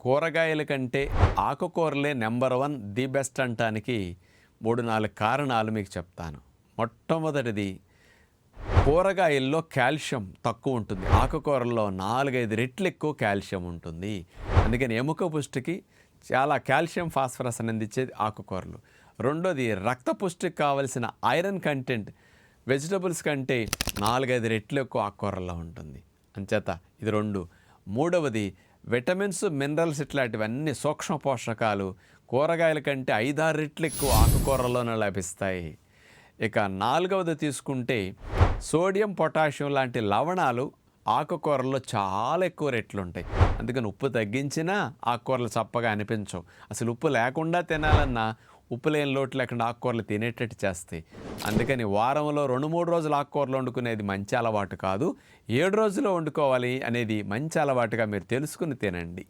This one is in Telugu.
కూరగాయల కంటే ఆకుకూరలే నెంబర్ వన్ ది బెస్ట్ అంటానికి మూడు నాలుగు కారణాలు మీకు చెప్తాను. మొట్టమొదటిది కూరగాయల్లో కాల్షియం తక్కువ ఉంటుంది. ఆకుకూరల్లో నాలుగైదు రెట్లు ఎక్కువ కాల్షియం ఉంటుంది. అందుకని ఎముక పుష్టికి చాలా కాల్షియం ఫాస్ఫరస్ అందించేది ఆకుకూరలు. రెండోది రక్త పుష్టికి కావలసిన ఐరన్ కంటెంట్ వెజిటబుల్స్ కంటే నాలుగైదు రెట్లు ఎక్కువ ఆకుకూరల్లో ఉంటుంది. అంచేత ఇది రెండు. మూడవది విటమిన్స్ మినరల్స్ ఇట్లాంటివన్నీ సూక్ష్మ పోషకాలు కూరగాయల కంటే ఐదారు రెట్లు ఎక్కువ ఆకుకూరల్లోనే లభిస్తాయి. ఇక నాలుగవది తీసుకుంటే సోడియం పొటాషియం లాంటి లవణాలు ఆకుకూరల్లో చాలా ఎక్కువ రెట్లు ఉంటాయి అందుకని ఉప్పు తగ్గించినా ఆకుకూరలు చప్పగా అనిపించవు. అసలు ఉప్పు లేకుండా తినాలన్నా ఉప్పు లేని లోటు లేకుండా ఆకుకూరలు తినేటట్టు చేస్తాయి. అందుకని వారంలో రెండు మూడు రోజులు ఆకుకూరలు వండుకునేది మంచి అలవాటు కాదు. ఏడు రోజులు వండుకోవాలి అనేది మంచి అలవాటుగా మీరు తెలుసుకుని తినండి.